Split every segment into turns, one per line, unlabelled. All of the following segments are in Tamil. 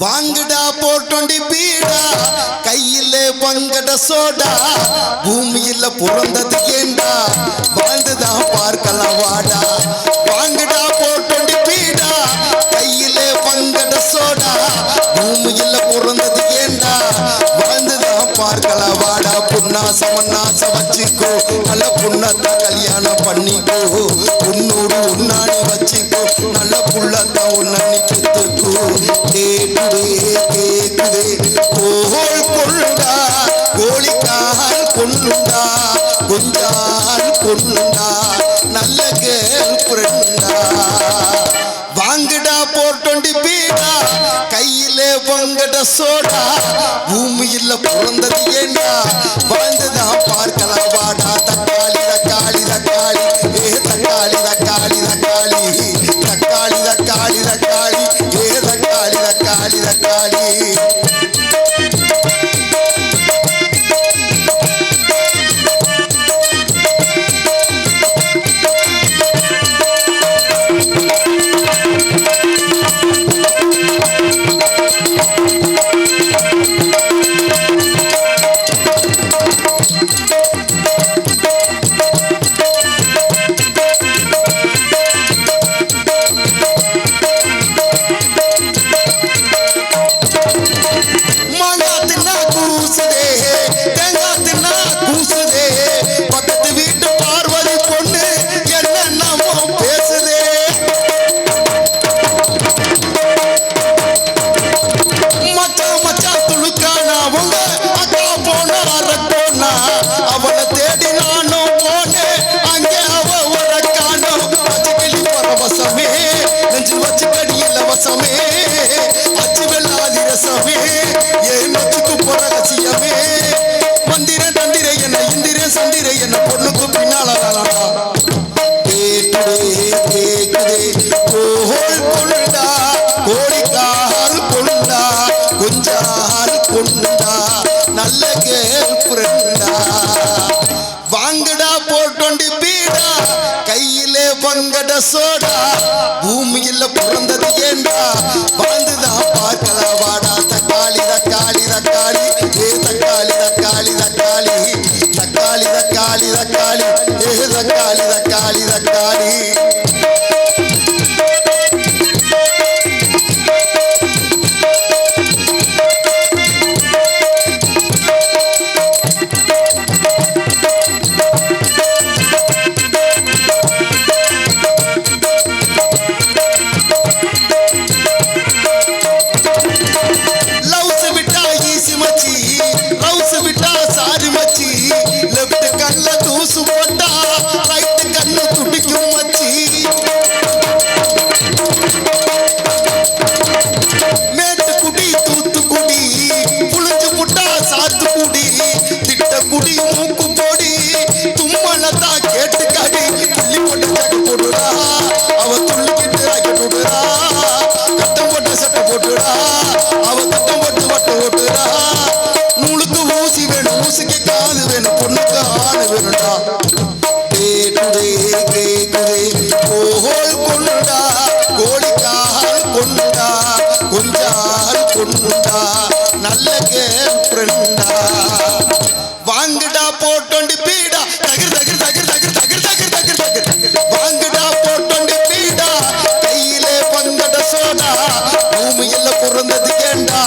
வாங்குடா போட்டோண்டி பீடா. கையில பங்கட சோடா. பூமியில பிறந்தது ஏண்டா? வாழ்ந்துதான் பார்க்கலாம் வாடா. வாங்குடா போட்டோண்டி பீடா. கையில பங்கட சோடா. பூமியில பிறந்தது ஏண்டா? வாழ்ந்துதான் பார்க்கலாம் வாடா. புண்ணாச மண்ணாச வச்சுக்கோ. நல்ல புண்ணத்தை கல்யாணம் பண்ணிக்கோ. உன்னோடு உன்னா கொஞ்சால் நல்ல கேள் புரண்டா. வாங்குடா போட்டொண்டி பீடா கையிலே பங்கட சோடா. பூமியில் பிறந்தது ஏண்டா? வாழ்ந்த கொஞ்சால் நல்ல கேள் ஃப்ரெண்டா. வாங்கடா போட்டோண்டி பீடா. கையிலே பங்கட சோடா. பூமியில் பிறந்தது ஏண்டா? வாழ்ந்துதான் பார்க்கலாம் வாடா தக்காளி தக்காளி தக்காளி. ஏ தக்காளி தக்காளி தக்காளி. தக்காளி தக்காளி தக்காளி. ஏ தக்காளி தக்காளி தக்காளி. সুমনটা கேக்குதே கேக்குதே கோல் கொண்டா கோழிக்கால் கொண்டா கொஞ்சால் கொண்டா நல்ல கேள் ஃப்ரெண்டா வாங்குடா போட்டோண்டி பீடா. தகிர் தகிர் தகிர் தகிர் தகிர் தகிர் தகிர் தகிர். வாங்குடா போட்டோண்டி பீடா. கையிலே பங்கட சோடா. பூமியில பிறந்தது ஏண்டா?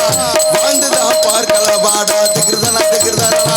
வாழ்ந்துதான் வாடா திகிர்தனா திகிர்தனா